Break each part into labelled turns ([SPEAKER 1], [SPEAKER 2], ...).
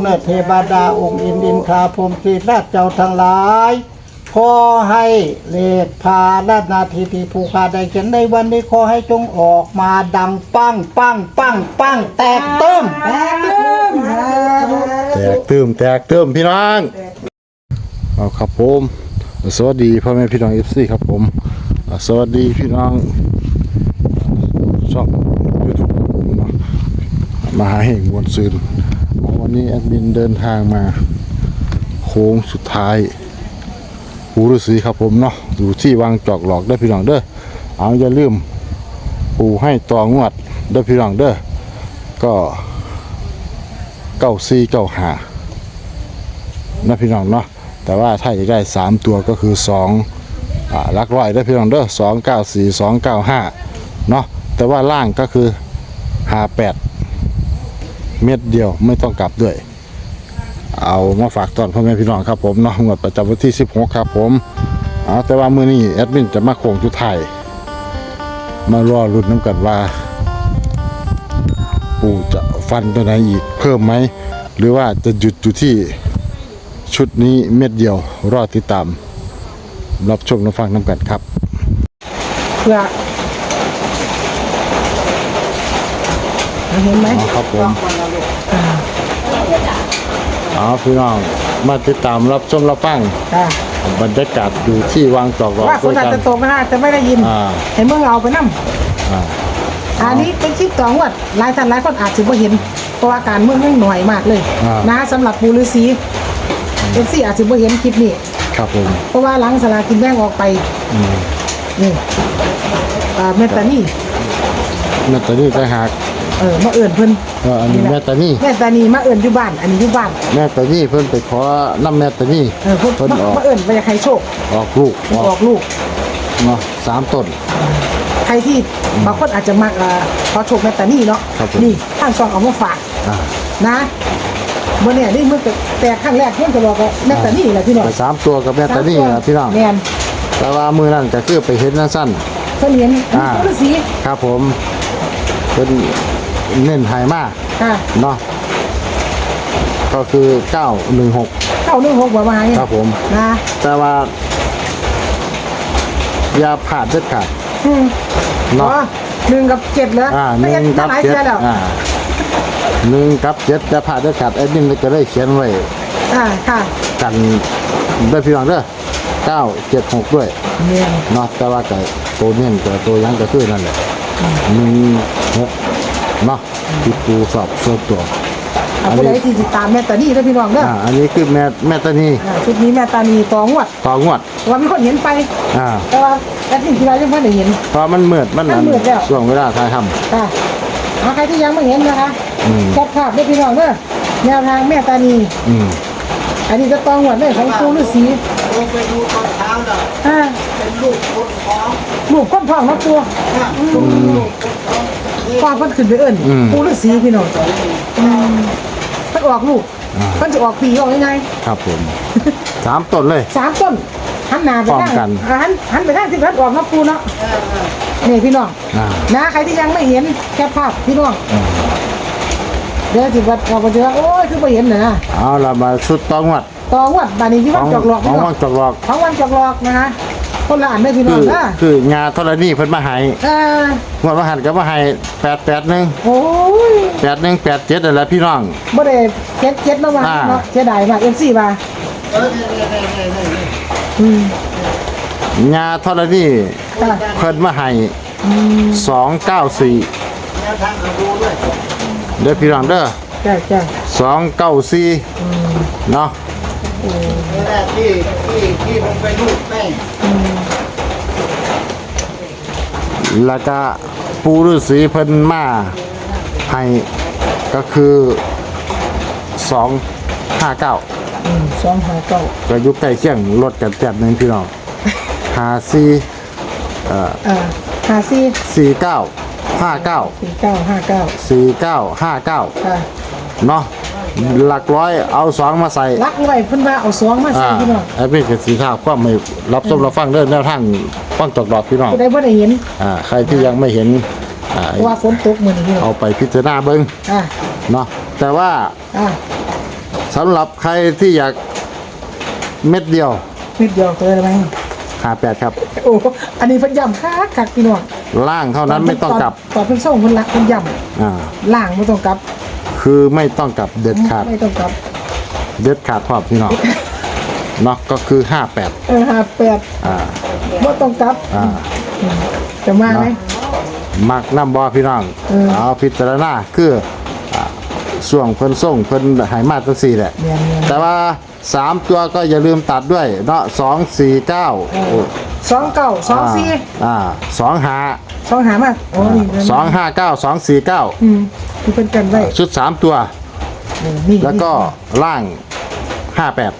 [SPEAKER 1] เมื่อเทวดาองค์อินดินทราพรหมสีราชเจ้าทั้งหลาย ขอให้เลขพาและนาทีที่ผู้ขาได้เขียนในวันนี้ขอให้จงออกมาดังปังปังปังปังแตกต้ม
[SPEAKER 2] แตกตึ้ม
[SPEAKER 3] แตกตื้มแตกตื้มพี่น้องเอาครับผมสวัสดีพ่อแม่พี่น้องเอฟซีครับผมอ่าสวัสดีพี่น้องช่องยูทูบเนาะมาหาเหงมวลซืนเอา วันนี้แอดมินเดินทางมา โค้งสุดท้ายปูฤาษีครับผมเนาะอยู่ที่วางจอกหลอกได้พี่น้องเด้อเอาอย่าลืมปูให้ตองวดได้พี่น้องเด้อก็เก้าสี่เก้าหานะพี่น้องเนาะแต่ว่าถ้าอยากได้สามตัวก็คือสองลักร้อยได้พี่น้องเด้อสองเก้าสี่สองเก้าห้าเนาะแต่ว่าล่างก็คือหาแปด เม็ดเดียวไม่ต้องกลับด้วย เอามาฝากตอนพ่อแม่พี่น้องครับผมเนาะงวดประจำวันที่ 16 ครับผมเอาแต่ว่ามื้อนี้แอดมินจะมาโค้งจุดไทายมารอรุ่นน้ำกันว่า ปู่จะฟันตัวไหนอีกเพิ่มไหม หรือว่าจะหยุดอยู่ที่ชุดนี้เม็ดเดียวรอติดตาม รับชมรับฟังน้ำกันครับ
[SPEAKER 2] เพื่อเห็นไหม
[SPEAKER 3] ครับผม เอาพี่น้องมาติดตามรับชมรับฟัง
[SPEAKER 2] อ่า
[SPEAKER 3] บรรยากาศอยู่ที่วางจอกรอ
[SPEAKER 2] ว่าค
[SPEAKER 3] ด้วนย
[SPEAKER 2] อาจ
[SPEAKER 3] กัน
[SPEAKER 2] จะตกนะจะไม่ได้ยิน
[SPEAKER 3] อ่า
[SPEAKER 2] เห็นเมื่อเอาไปนั่ง
[SPEAKER 3] อ่า
[SPEAKER 2] อันนี้เป็นคลิปต่องวดหลายท่านหลายคนอาจจะไม่เห็นเพราะว่าการเมืองยังหน่อยมากเลย
[SPEAKER 3] อ่าน
[SPEAKER 2] นะสำหรับปูฤาษีเอฟซีอาจจะไม่เห็นคลิปนี้
[SPEAKER 3] ครับผม
[SPEAKER 2] เพราะว่าหลังสลากินแบ่งออกไป
[SPEAKER 3] อืม
[SPEAKER 2] นี่อ่าเมตตานี่
[SPEAKER 3] แม่ตานี่จะหัก
[SPEAKER 2] เออมาเอื่นเพิ่น
[SPEAKER 3] เอออันนี้แม่ตานี่
[SPEAKER 2] เมตตานี่มาเอื่นอยู่บ้าน อันนี้อยู่บ้าน
[SPEAKER 3] แม่ตานี่เพิ่นไปขอน้ำแม่ตานี่
[SPEAKER 2] เออเพิ่น
[SPEAKER 3] เพิ่น
[SPEAKER 2] มา
[SPEAKER 3] ออก
[SPEAKER 2] มาเอื่นไปอยากให้โชค
[SPEAKER 3] ออกลูกอ
[SPEAKER 2] อ
[SPEAKER 3] อ
[SPEAKER 2] อกกลูก
[SPEAKER 3] เนาะสามต้น
[SPEAKER 2] ใครที่บางคนอาจจะมักเอ่อขอโชคแมตตานี่เนาะ
[SPEAKER 3] ครับผม
[SPEAKER 2] นี่ข้างซองเอามาฝาก
[SPEAKER 3] อ่า
[SPEAKER 2] นะเมื่อเนี่ยนี่มันก็แต่ครั้งแรกเพื่อนก็บอกว่าแมตตานี่แหละพี่น้อง
[SPEAKER 3] ไปสามตัวกับแม่ตานี่นะพี่น้อง
[SPEAKER 2] แมน
[SPEAKER 3] แต่ว่ามือนั่นก็คือไปเห็นนั่นสั้น
[SPEAKER 2] เพิ่นเห็นอัน
[SPEAKER 3] อ่า
[SPEAKER 2] นี้ฤาษี
[SPEAKER 3] ครับผมเป็น เน้นไฮมาก
[SPEAKER 2] ค่ะ
[SPEAKER 3] เนาะก็คือ916
[SPEAKER 2] เข้าหนึ่งหกประมาณนี้
[SPEAKER 3] ครับผม
[SPEAKER 2] นะ
[SPEAKER 3] แต่ว่า อย่าผ่านเด็ดขาด
[SPEAKER 2] อืม
[SPEAKER 3] เนาะ
[SPEAKER 2] อ๋อหนึ่งกับเจ็ดเหรอ
[SPEAKER 3] อ่าห
[SPEAKER 2] ไม่
[SPEAKER 3] นึ่ง
[SPEAKER 2] งั้น
[SPEAKER 3] กับ
[SPEAKER 2] หลาย
[SPEAKER 3] เจ็ด
[SPEAKER 2] เสียแล้ว
[SPEAKER 3] อ่าหนึ่งกับเจ็ดจะผ่านเด็ดขาดแอดมินก็ได้เขียนไว้
[SPEAKER 2] อ่าค่ะ
[SPEAKER 3] กันด้วยพี่น้องเด้อ976ด้วย
[SPEAKER 2] เนี่ย
[SPEAKER 3] เนาะแต่ว่าก็ตัวเน้นกับตัวยังก็คือนั่นแหละหนึ่งหก เนาะที่ปูสอบส่วนตัว
[SPEAKER 2] เอาผู้ใดที่ติดตามแมตตานี่แล้วพี่น้องเด้อ
[SPEAKER 3] อ่า อันนี้คือแม่แม่ตานี
[SPEAKER 2] อ่าชุดนี้แมตตานี่ต่องวด
[SPEAKER 3] ต่องวด
[SPEAKER 2] ว่ามีคนเห็นไป
[SPEAKER 3] อ่า
[SPEAKER 2] แต่ว่าแอดมินที่เรายังไม่ได้เห็น
[SPEAKER 3] เพราะมันมืดมัน
[SPEAKER 2] มันมืดแล้ว
[SPEAKER 3] ช่วงเวลาถ่ายท
[SPEAKER 2] ค่ะเอาใครที่ยังไม่เห็นนะคะ
[SPEAKER 3] อืม
[SPEAKER 2] แคปภาพด้วยพี่น้องเด้อแนวทางแม่ตานีำ
[SPEAKER 3] อืม
[SPEAKER 2] อันนี้ก็ต้องหวดเลยของครูฤาษี
[SPEAKER 1] ลงไปดูตอนเช้าน่ะ
[SPEAKER 2] อ่า
[SPEAKER 1] เป็นลูกคนท้อง
[SPEAKER 2] ลูกก้นทองเนาะตัว
[SPEAKER 1] นะลูกคนท้อง
[SPEAKER 2] ความเพิ่นขึ้นไปเอิ้นครูฤาษีพี่น้องอืมเพิ่นออกลูกเพิ่นจะออกปีออกยังไง
[SPEAKER 3] ครับผมสามต้นเลย
[SPEAKER 2] สามต้นหันหน้าไป
[SPEAKER 3] พร้อม
[SPEAKER 2] ทาง
[SPEAKER 3] กัน
[SPEAKER 2] อ่าหันหันไปทางที่เพิ่นออกเนาะครูเนาะนี่พี่น้อง
[SPEAKER 3] อ่า
[SPEAKER 2] นะใครที่ยังไม่เห็นแคปภาพพี่น้อง
[SPEAKER 3] อืม
[SPEAKER 2] เดี๋ยวสิว่าเราก็จะว่าโอ้ยคือบ่เห็นน่ะนะ
[SPEAKER 3] เอาละมาชุดต้องวัด
[SPEAKER 2] ต่องวดบาดนี้ที่
[SPEAKER 3] ข
[SPEAKER 2] วั
[SPEAKER 3] อนง
[SPEAKER 2] จอกหลอก
[SPEAKER 3] ข
[SPEAKER 2] พี่
[SPEAKER 3] อง
[SPEAKER 2] น้อ
[SPEAKER 3] วั
[SPEAKER 2] ง
[SPEAKER 3] งจอกหลอก
[SPEAKER 2] ของวันจอกหลอกนะคะ คนละอันได้อพี่น้
[SPEAKER 3] คืออง
[SPEAKER 2] นะ
[SPEAKER 3] คืองาธรณีเพิ่นมาให้
[SPEAKER 2] เออง
[SPEAKER 3] วดมาหันก็มาให้แปดแปดหนึ่ง
[SPEAKER 2] โอ้ย
[SPEAKER 3] แปดหนึ่งแปดเจ็ดอะไรพี่น้อง
[SPEAKER 2] บ่ได้เจ็ดเจ็ดมาว่า
[SPEAKER 3] อ่า
[SPEAKER 2] เนาะเสียดายมาก MC มา
[SPEAKER 1] เออเนี่ยเนี่ยเนี่ยเนี่ยเนี่ย
[SPEAKER 2] อืม
[SPEAKER 3] งาธรณี
[SPEAKER 2] ค่ะ
[SPEAKER 3] เพิ่นมาให้สองเก้าสี่
[SPEAKER 1] แนวทางเอาดูด้วย
[SPEAKER 3] เด้อพี่น้องเด้อ
[SPEAKER 2] จ้าจ้า
[SPEAKER 3] สองเก้าสี่เนาะ
[SPEAKER 1] นี่แหละที่ที่ที่ลงไปลูกแป้ง
[SPEAKER 3] แล้วก็ปูฤาษีเพิ่นมาให้ก็คือสองห้าเก้า
[SPEAKER 2] อืมสองห้าเก้า
[SPEAKER 3] ก็อยุคใกล้เคียงลดกันแป๊บหนึงพี่น้องหาสี่เอ่อ
[SPEAKER 2] อ่าห้าสี่
[SPEAKER 3] สี่เก้าห้าเก้า
[SPEAKER 2] สี่เก้าห้าเก้า
[SPEAKER 3] สี่เก้าห้าเก้า
[SPEAKER 2] ค่ะ
[SPEAKER 3] เนาะ หลักร้อยเอาสองมาใส่
[SPEAKER 2] รักไว้เพิ่นว่าเอาสองมาใส่
[SPEAKER 3] อ่า
[SPEAKER 2] พี่น้อง
[SPEAKER 3] ไอ้พี่กับสีข้าวก็ไม่รับชมรับฟังเรื่องแนวทางฟังจอกดอกพี่น้อง
[SPEAKER 2] ผู้ใดบ่ได้เห็น
[SPEAKER 3] อ่าใครที่ยังไม่เห็นอ่า
[SPEAKER 2] เพราะว่าฝนตกมื้อนี้พี่น้อง
[SPEAKER 3] เอาไปพิจารณาเบิ้ง
[SPEAKER 2] อ่า
[SPEAKER 3] เนาะแต่ว่า
[SPEAKER 2] อ่า
[SPEAKER 3] สำหรับใครที่อยากเม็ดเดียว
[SPEAKER 2] นิดเดียวเจออะไรไหม
[SPEAKER 3] หาแปดครับ
[SPEAKER 2] โอ้อันนี้เพิ่นย่ำคักคักพี่น้อง
[SPEAKER 3] ล่างเท่านั้นไม่ต้องกลับ
[SPEAKER 2] ตอนเพิ่นส่งเพิ่นละเพิ่นย่
[SPEAKER 3] อ่าำ
[SPEAKER 2] ล่างไม่ต้องกลับ
[SPEAKER 3] คือไม่ต้องกลับเด็ดขาด
[SPEAKER 2] ไม่ต้องกลับ
[SPEAKER 3] เด็ดขาดพร้อมพี่น้องเนาะก็คือห้าแปด
[SPEAKER 2] เออห้าแปด
[SPEAKER 3] อ่า
[SPEAKER 2] ไม่ต้องกลับ
[SPEAKER 3] อ่า
[SPEAKER 2] จะมาไหม
[SPEAKER 3] มักน้ำบอพี่น้อง
[SPEAKER 2] เออ
[SPEAKER 3] เอาพิจารณาคืออ่าส่วงเพิ่นส่งเพิ่นใหายมาตั้งสี่แหละ
[SPEAKER 2] เนียนเนียน
[SPEAKER 3] แต่ว่าสามตัวก็อย่าลืมตัดด้วยเนาะสองสี่เก้า
[SPEAKER 2] สองเก้าสองสี่
[SPEAKER 3] อ่าสองห้า
[SPEAKER 2] สองหามาโอ้นี่เดิน
[SPEAKER 3] สองห้าเก้าสองสี่เก้า
[SPEAKER 2] อืมคือเป็นกันไว้
[SPEAKER 3] ชุดสามตัว
[SPEAKER 2] เออนี่
[SPEAKER 3] แล้วก็ล่างห้าแปด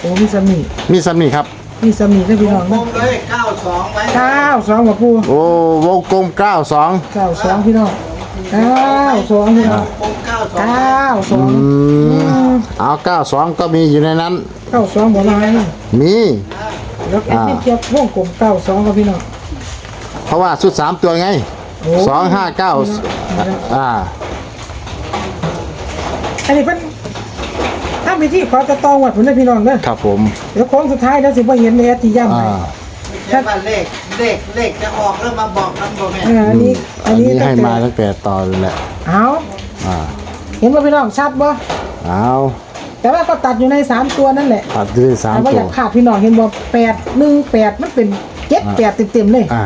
[SPEAKER 2] โอ้มีสามี
[SPEAKER 3] มีซ้ำนี่ครับ
[SPEAKER 2] มีสามีก็พี่น้อง
[SPEAKER 1] ผ
[SPEAKER 2] นะ
[SPEAKER 1] มเลยเก้าสองไว้
[SPEAKER 2] เก้าสองกับปู
[SPEAKER 3] โอ้วงกลมเก้าสอง
[SPEAKER 2] เก้าสองพี่น้องเก้าสองพี่น้อง
[SPEAKER 1] ผมเก้าสอง
[SPEAKER 2] เก้าสอง
[SPEAKER 3] เอาเก้าสองก็มีอยู่ในนั้น
[SPEAKER 2] เก้าสองบ่ลาย
[SPEAKER 3] มี
[SPEAKER 2] แล้วแอดมินเทียบวงกลมเก้าสองกับพี่น้อง
[SPEAKER 3] เพ ราะว่าชุดสามตัวไง
[SPEAKER 2] โอ้
[SPEAKER 3] สองห้าเก้าอ่า
[SPEAKER 2] อันนี้เพิ่นถ้ามีที่ขอจะตองวัดผมได้พี่น้องเด้อ
[SPEAKER 3] ครับผม
[SPEAKER 2] เดี๋ยวโค้งสุดท้ายแล้วสิบ่เห็นเลยที่ย่ำ
[SPEAKER 3] อ่า
[SPEAKER 2] ไป
[SPEAKER 1] ใช่ว่าเลขเลขเลขจะออกแล้วมาบอกกันบ่แม่
[SPEAKER 2] เอออันนี้อั
[SPEAKER 3] อั
[SPEAKER 2] น
[SPEAKER 3] น
[SPEAKER 2] นี้
[SPEAKER 3] นี้
[SPEAKER 2] ตั้
[SPEAKER 3] ให้
[SPEAKER 2] งแต่
[SPEAKER 3] มาตั้งแต่ต่อเลยแหละ
[SPEAKER 2] เอา
[SPEAKER 3] อ่า
[SPEAKER 2] เห็นว่าพี่น้องชัดบ่
[SPEAKER 3] เอา
[SPEAKER 2] แต่ว่าก็ตัดอยู่ในสามตัวนั่นแหละ
[SPEAKER 3] ตัดด้วยสาม
[SPEAKER 2] แต่ว่า
[SPEAKER 3] ตั
[SPEAKER 2] อ
[SPEAKER 3] วยา
[SPEAKER 2] กขาดพี่น้องเห็นบ่แปดหนึ่งแปดมันเป็นเจ็ดแปดเต็มๆเลย
[SPEAKER 3] อ่า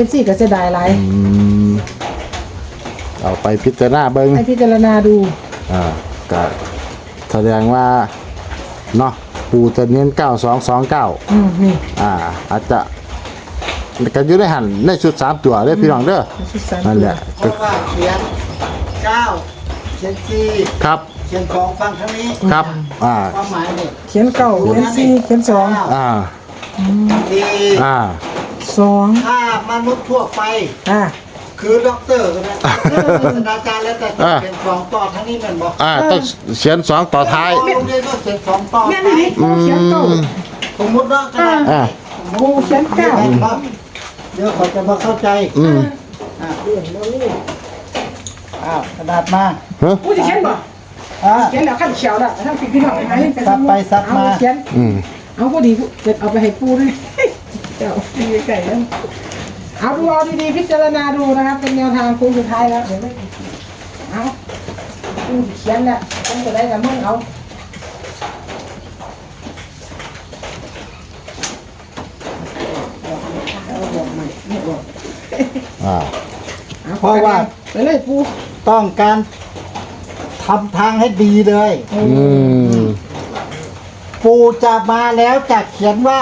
[SPEAKER 2] เป็นสี่ก็เสียดายหลาย
[SPEAKER 3] อืมเอาไปพิจารณาเบิ้ง
[SPEAKER 2] ให้พิจารณาดู
[SPEAKER 3] อ่าก็แสดงว่าเนาะปูจะเน้นเก้าสองสองเก้า
[SPEAKER 2] อืมนี่
[SPEAKER 3] อ่า อาจจะกันอยู่ในหันในชุดสามตัวเด้อพี่น้องเด้อ
[SPEAKER 2] ชุดสาม
[SPEAKER 3] นั่นแหละ
[SPEAKER 1] เพราะว่าเขียนเก้าเขียนสี่
[SPEAKER 3] ครับ
[SPEAKER 1] เขียนของฟังทางนี้
[SPEAKER 3] ครับ อ่า
[SPEAKER 1] ความหมายเนี่ย
[SPEAKER 2] เขียนเก้าเขียนสี่เขียนสอง
[SPEAKER 3] อ่า
[SPEAKER 1] สี่
[SPEAKER 3] อ่า
[SPEAKER 2] สอง
[SPEAKER 1] ถ้ามนุษย์ทั่วไป
[SPEAKER 2] อ่า
[SPEAKER 1] คือด็อกเตอร์ก็ได้ศาสตราจารย์แล้วแต่จะ
[SPEAKER 3] อ่า
[SPEAKER 1] เป็นสองต่อทั้งนี้แมันบอก
[SPEAKER 3] อ่าต้องเขียนสองต่อท้าย
[SPEAKER 1] โรงเรียนก็เขียนสองต่อ
[SPEAKER 2] แม่นี่ปูเขียนเก้า
[SPEAKER 1] สมมติว่าขนาด
[SPEAKER 3] อ่า
[SPEAKER 2] ปูเขียนเก้า
[SPEAKER 1] เดี๋ยวเขาจะมาเข้าใจ
[SPEAKER 3] อืม
[SPEAKER 1] อะอ้าวกระดาษมา
[SPEAKER 3] เฮ้ย
[SPEAKER 2] ปูจะเขียนบ่
[SPEAKER 1] อ่า
[SPEAKER 2] เขียนแล้วขั้นเขียวแล้วทั้งพี่น้องไหน
[SPEAKER 1] ซักไปซักมา
[SPEAKER 2] เอเขียน
[SPEAKER 3] อืม
[SPEAKER 2] เอาพอดีจะเอาไปให้ปูด้วย เจ้าดีไก่แล้วเอาดูเอาดีๆพิจารณาดูนะครับ เป็นแนวทางโค้งสุดท้ายแล้วเดี๋ยวไม่เอาปูเขียนแล้วต้องจะได้กับมึงเอา
[SPEAKER 3] อ่า
[SPEAKER 2] เอา
[SPEAKER 1] เพราะว่า
[SPEAKER 2] ไปเลยปู
[SPEAKER 1] ต้องการทำทางให้ดีเลย
[SPEAKER 3] อืม
[SPEAKER 1] ปูจะมาแล้วจะเขียนว่า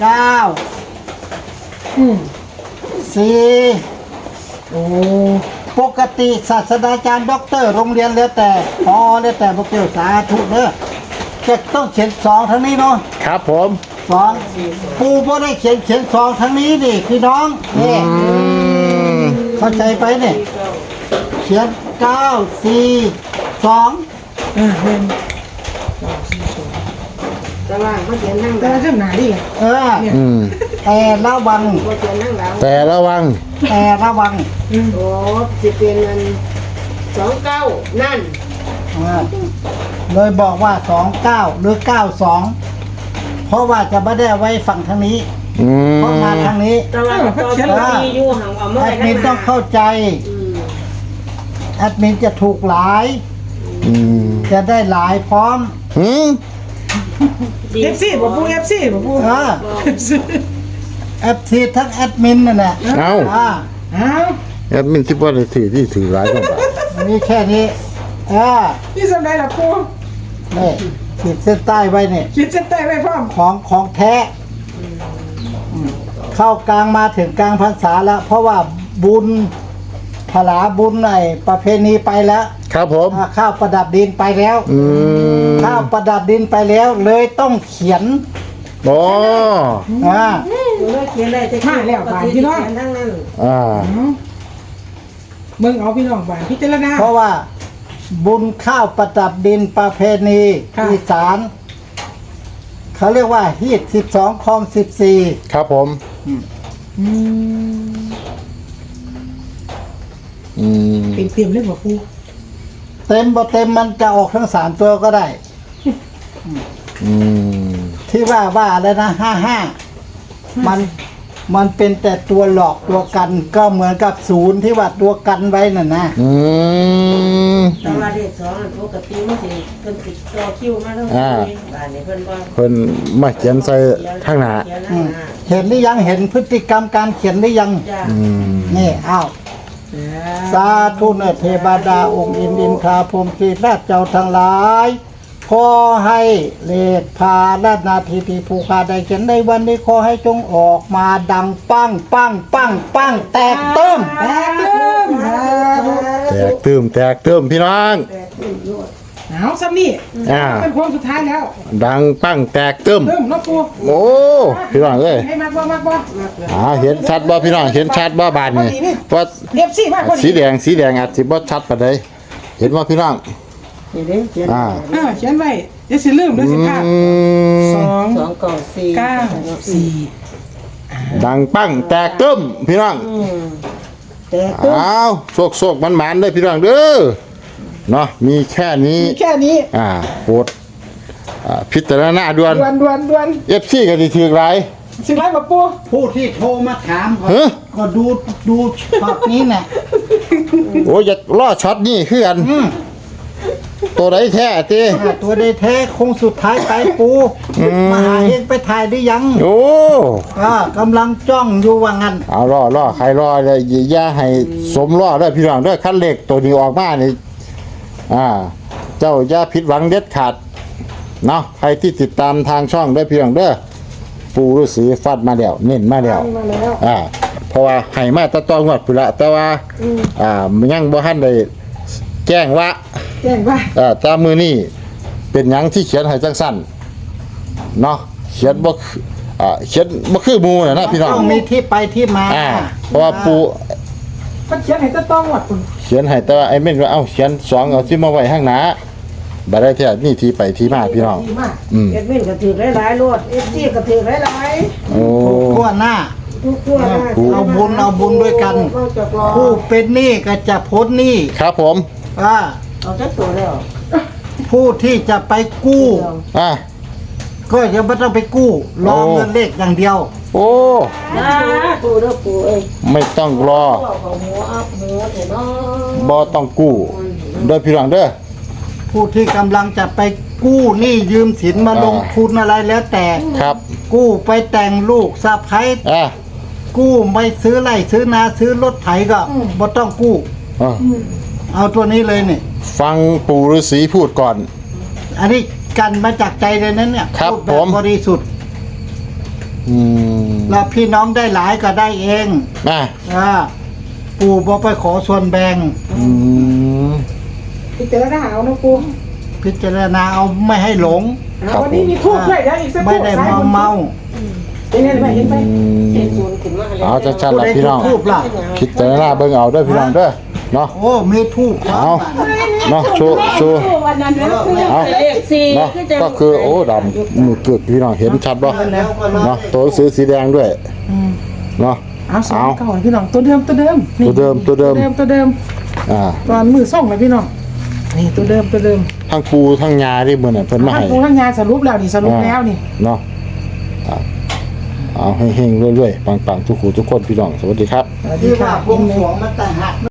[SPEAKER 1] เก้า
[SPEAKER 2] อืม
[SPEAKER 1] สี่
[SPEAKER 2] โอ้
[SPEAKER 1] ปกติศาสตราจารย์ด็อกเตอร์โรงเรียนแล้วแต่พอแล้วแต่พวกเกี่ยวสาธุเด้อจะต้องเขียนสองทั้งนี้เนาะ
[SPEAKER 3] ครับผม
[SPEAKER 1] สองปูบ่ได้เขียนเขียนสองทั้งนี้ดิพี่น้องนี่
[SPEAKER 3] อืม
[SPEAKER 1] เข้าใจไปเนี่ยเขียนเก้าสี่สอง
[SPEAKER 2] อ่าเห็น
[SPEAKER 4] แต่ว่าเขาเขียนนั่ง
[SPEAKER 2] แต่
[SPEAKER 4] ดาว
[SPEAKER 2] เรื่องหนาดิ
[SPEAKER 1] เออ
[SPEAKER 3] อืม
[SPEAKER 1] แต่ระวัง
[SPEAKER 4] เขาเขียนนั่งดาว
[SPEAKER 3] แต่ระวัง
[SPEAKER 1] แต่ระวัง
[SPEAKER 4] โอ้จะเป็นอันสองเก้านั่น
[SPEAKER 1] อ่าเลยบอกว่าสองเก้าหรือเก้าสองเพราะว่าจะไม่ได้เอาไว้ฝั่งทางนี้
[SPEAKER 3] อืม
[SPEAKER 1] เพราะมาทางนี้
[SPEAKER 4] แต่ว่าตอนที่อยู่ห่างเอามา
[SPEAKER 1] แอ
[SPEAKER 4] ไว้
[SPEAKER 1] ด
[SPEAKER 4] ข้า
[SPEAKER 1] มิ
[SPEAKER 4] ง
[SPEAKER 1] น
[SPEAKER 4] ห
[SPEAKER 1] ต้อง
[SPEAKER 4] น้า
[SPEAKER 1] เข้าใจ
[SPEAKER 4] อืม
[SPEAKER 1] แอดมินจะถูกหลาย
[SPEAKER 3] อืม
[SPEAKER 1] จะได้หลายพร้อม
[SPEAKER 3] หืม
[SPEAKER 4] ดี
[SPEAKER 2] เอฟซีบ่ปูเอฟซีบ่ปู
[SPEAKER 1] เออ แอดทีทั้งแอดมินนั่นแหละ
[SPEAKER 3] เอา
[SPEAKER 1] อ่า
[SPEAKER 2] เอา
[SPEAKER 3] แอดมินที่ว่าในสื่อที่ถือร้ายกว่าบาท
[SPEAKER 1] มีแค่นี้เออ
[SPEAKER 2] นี่สำได้ล่ะปู
[SPEAKER 1] นี่ขีดเส้นใต้ไว้เนี่ย
[SPEAKER 2] ขีดเส้นใต้ไว้พร้อม
[SPEAKER 1] ของของแท้อืมเข้ากลางมาถึงกลางพรรษาแล้ว เพราะว่าบุญผลาบุญในประเพณีไปแล้ว
[SPEAKER 3] ครับผม
[SPEAKER 1] อ่าข้าวประดับดินไปแล้ว
[SPEAKER 3] อืม
[SPEAKER 1] ข้าวประดับดินไปแล้ว เลยต้องเขียน
[SPEAKER 3] โอ้
[SPEAKER 1] อ่า
[SPEAKER 4] อยู่เลยเขียนได้แต่
[SPEAKER 2] มาแล้วบานพี่น้อง
[SPEAKER 4] เขียนทั้งนั้น
[SPEAKER 3] อ่า
[SPEAKER 2] เอามึงเอาพี่น้องบานพิจารณา
[SPEAKER 1] เพราะว่า บุญข้าวประดับดินประเพณี
[SPEAKER 2] ค่ะ
[SPEAKER 1] อีสานเขาเรียกว่าฮีดสิบสองคอมสิบสี่
[SPEAKER 3] ครับผม
[SPEAKER 2] อืม
[SPEAKER 3] อืม
[SPEAKER 2] เป็นเต็มเลยบ่ปู
[SPEAKER 1] เเต็มบ่เต็มมันจะออกทั้งสามตัวก็ได้
[SPEAKER 3] อืม
[SPEAKER 1] ที่ว่าว่าแล้วนะห้าห้ามันมันเป็นแต่ตัวหลอกตัวกันก็เหมือนกับศูนย์ที่ว่าตัวกันไว้น่ะนะ
[SPEAKER 3] อืม
[SPEAKER 4] แต่ว่าเลขสองอันปกติมันสิเพิ่นติดต่อคิวมาทั้ง
[SPEAKER 3] อ่า
[SPEAKER 4] ปีบ้านนี้เพิ่นว่า
[SPEAKER 3] เพิ่นมาเขียนใส่ข้างหน้า
[SPEAKER 4] เขียน
[SPEAKER 1] อื
[SPEAKER 4] ข้าง
[SPEAKER 1] ม
[SPEAKER 4] หน้า
[SPEAKER 1] เห็นหรือยังเห็นพฤติกรรมการเขียนหรือยัง
[SPEAKER 4] จ้า
[SPEAKER 3] อืม
[SPEAKER 1] นี่อ้าวสาธุเนเทบาดาองค์อินดินทราพรหมสีราชเจ้าทั้งหลาย ขอให้เลขพาและนาทีที่ผู้ขาได้เขียนในวันนี้ขอให้จงออกมาดังปังปังปังปังแตกต้ม
[SPEAKER 2] แตกตึ้ม
[SPEAKER 3] แตกตื้มแตกตื้มพี่น้อง
[SPEAKER 2] เอาซ้ำนี่
[SPEAKER 3] อ่า
[SPEAKER 2] เป็นโค้งสุดท้ายแล้ว
[SPEAKER 3] ดังปั้งแตกตื้ม
[SPEAKER 2] ตึ้มเนาะปู
[SPEAKER 3] โอ้พี่น้องเอ้ย
[SPEAKER 2] ให้มากบ่มากบ่
[SPEAKER 3] อ่าเห็นชัดบ่พี่น้องเห็นชัดบ่บาดนี่ว่า
[SPEAKER 2] เรียบซี่มากพอ
[SPEAKER 3] สี
[SPEAKER 2] ดี
[SPEAKER 3] แดงสีแดงอาจสิบ่ชัดปานใดเห็นบ่พี่น้อง
[SPEAKER 4] นี่เด้เขียน
[SPEAKER 3] อ่า
[SPEAKER 2] เออเขียนไว้เดี๋ยวสิลืมเดี๋ยวสิพลาด
[SPEAKER 3] อืม
[SPEAKER 2] สอง
[SPEAKER 4] สองเก้าสี่
[SPEAKER 2] เก้าสี่
[SPEAKER 3] ดังปั้งแตกตื้มพี่น้อง
[SPEAKER 4] อืมแต่ตึ้ง
[SPEAKER 3] อ้าวโชคๆมันๆเด้อพี่น้องเด้อเนาะมีแค่นี้
[SPEAKER 2] มีแค่นี้
[SPEAKER 3] อ่าโปรดอ่าพิจารณาด่วน
[SPEAKER 2] ดวนดวนดวน
[SPEAKER 3] FC ก็สิถือหลาย
[SPEAKER 2] สิไรบ่ปู
[SPEAKER 1] ผู้ที่โทรมาถามก็
[SPEAKER 3] ฮะ
[SPEAKER 1] ก็ดูดูช็อตนี้น่ะ
[SPEAKER 3] โอ้ยอย่ารอช็อตนี่คือกัน
[SPEAKER 1] อืม
[SPEAKER 3] ตัวใดแท้ติ
[SPEAKER 1] อ่าตัวได้แท้คงสุดท้ายไปปูมาหาเองไปถ่ายได้ยัง
[SPEAKER 3] โอ้
[SPEAKER 1] ก็กำลังจ้องอยู่ว่างั้น
[SPEAKER 3] เอารอรอใครรอเลยอย่าให้สมรอเด้อพี่น้องเด้อคันเล็กตัวนี้ออกมานี่อ่า เจ้าอย่าผิดหวังเด็ดขาดเนาะใครที่ติดตามทางช่องเด้อพี่น้องเด้อปูฤาษีฟัดมาแล้วเน้นมาแล้ว
[SPEAKER 2] มาแล้ว
[SPEAKER 3] อ่าเพราะว่าให้มาแตะตองวดพุ่นละแต่ว่า อ่ามันยังบ่ทันได้แจ้งว่า
[SPEAKER 2] แจ้งว่า
[SPEAKER 3] อ่าตามมือนี่เป็นหยังที่เขียนให้จังสั้นเนาะเขียนบ่คืออ่าเขียนบ่คือหมู่น่ะนะพี่น้อง
[SPEAKER 1] ต้องมีที่ไปที่มา
[SPEAKER 3] อ่าเพราะว่าปู
[SPEAKER 2] มันเขียนให้ตะต้องวัดคุณ
[SPEAKER 3] เขียนให้แต่ว่าไอ้เม่นว่าเอ้าเขียนสองเอาที่มาไว้ข้างหน้าบ่ได้แท้นี่ที่ไปที่มาพี่น้อง
[SPEAKER 2] ดีมาก
[SPEAKER 3] อืม
[SPEAKER 4] เอ็ดวินก็ถือหลายๆโลดเอฟซีก็ถือหลาย
[SPEAKER 3] โอ้
[SPEAKER 1] ทั่วหน้า
[SPEAKER 4] ๆทุกทั่วหน้า
[SPEAKER 1] เอาบุญเอาบุญด้วยกัน
[SPEAKER 4] นอกจากรอ
[SPEAKER 1] ผู้เป็นหนี้ก็จะพ้นหนี้
[SPEAKER 3] ครับผม
[SPEAKER 1] อ่า
[SPEAKER 4] เอาจักตัวแล้ว
[SPEAKER 1] ผู้ที่จะไปกู้
[SPEAKER 3] อะ
[SPEAKER 1] ก็ยังไม่ต้องไปกู้รอ
[SPEAKER 3] โอ้
[SPEAKER 1] เงินเลขอย่างเดียว
[SPEAKER 3] โอ้
[SPEAKER 4] นะปูเด้อปูเอ้ย
[SPEAKER 3] ไม่ต้องรอ
[SPEAKER 4] พ่อของหัวอัพหัวเถอะเนาะ
[SPEAKER 3] บ่ต้องกู้เด้อพี่น้องเด้อ
[SPEAKER 1] ผู้ที่กำลังจะไปกู้หนี้ยืมสินมา
[SPEAKER 3] อ่า
[SPEAKER 1] ลงทุนอะไรแล้วแต่
[SPEAKER 3] ครับ
[SPEAKER 1] กู้ไปแต่งลูกสะพ้าย
[SPEAKER 3] อะ
[SPEAKER 1] กู้ไม่ซื้อไร่ซื้อนาซื้อรถไถก็บ่ต้องกู้
[SPEAKER 3] อะ
[SPEAKER 1] เอาตัวนี้เลยนี่
[SPEAKER 3] ฟังปู่ฤาษีพูดก่อน
[SPEAKER 1] อันนี้กันมาจากใจเลยนั้นเนี่ย
[SPEAKER 3] ครับ
[SPEAKER 1] พูดแบ
[SPEAKER 3] ผ
[SPEAKER 1] บ
[SPEAKER 3] ม
[SPEAKER 1] บริสุทธิ์
[SPEAKER 3] อืม
[SPEAKER 1] แล้วพี่น้องได้หลายก็ได้เอง
[SPEAKER 3] อะ
[SPEAKER 1] อ่าปู่บอกไปขอส่วนแบ่ง
[SPEAKER 3] อืม
[SPEAKER 2] พิจารณาเอานะปู
[SPEAKER 1] พิจารณาเอาไม่ให้หลง
[SPEAKER 3] ครับ
[SPEAKER 2] วันนี้มีทูบด้วยเดี๋ยวอีกสัก
[SPEAKER 1] ไม่ได้เมาเมา
[SPEAKER 2] เห็นไหมเห็นไหม
[SPEAKER 4] เห็นศูนย์ขึ้นมาแล้ว
[SPEAKER 3] เอาจังชัน
[SPEAKER 1] ผู้
[SPEAKER 3] ละ
[SPEAKER 1] ใด
[SPEAKER 3] พี่น้อง
[SPEAKER 1] ทูบล่ะ
[SPEAKER 3] คิดแต่หน้าเบิ่งเอาเด้อพี่น้องเด้อ เนาะ
[SPEAKER 1] โอ้มีทูบ
[SPEAKER 3] เอาเนาะโชว์โชว์
[SPEAKER 4] วันนั้นแล้วคือ
[SPEAKER 3] เอา
[SPEAKER 4] เลขสี่
[SPEAKER 3] เนาะ
[SPEAKER 4] คือจะ
[SPEAKER 3] ก็คือโอ้ดำมือเกือกพี่น้องเห็นชัดบ่เนาะตัวหนังสือสีแดงด้วยเนาะ
[SPEAKER 2] เอาสอง
[SPEAKER 3] เอา
[SPEAKER 2] เก้าพี่น้องตัวเดิมตัวเดิมนี่
[SPEAKER 3] ตัวเดิมตัวเดิม
[SPEAKER 2] ตัวเดิม
[SPEAKER 3] อ่า
[SPEAKER 2] ตอนมือส่งเลยพี่น้องนี่ตัวเดิมตัวเดิม
[SPEAKER 3] ทั้งปูทั้งยาที่มื้อน่ะเพิ่นมา
[SPEAKER 2] ท่าน
[SPEAKER 3] ให้
[SPEAKER 2] ปูท่านยาสรุปแล้วนี่สรุปแล้วนี่
[SPEAKER 3] เนาะอะเอาให้เฮงๆเรื่อยๆปังๆทุกคู่ทุกคนพี่น้องสวัสดีครับ
[SPEAKER 2] สวัสดี
[SPEAKER 1] ที่
[SPEAKER 2] ค่ะ
[SPEAKER 1] ว่าพวงสรวงมันต่างหาก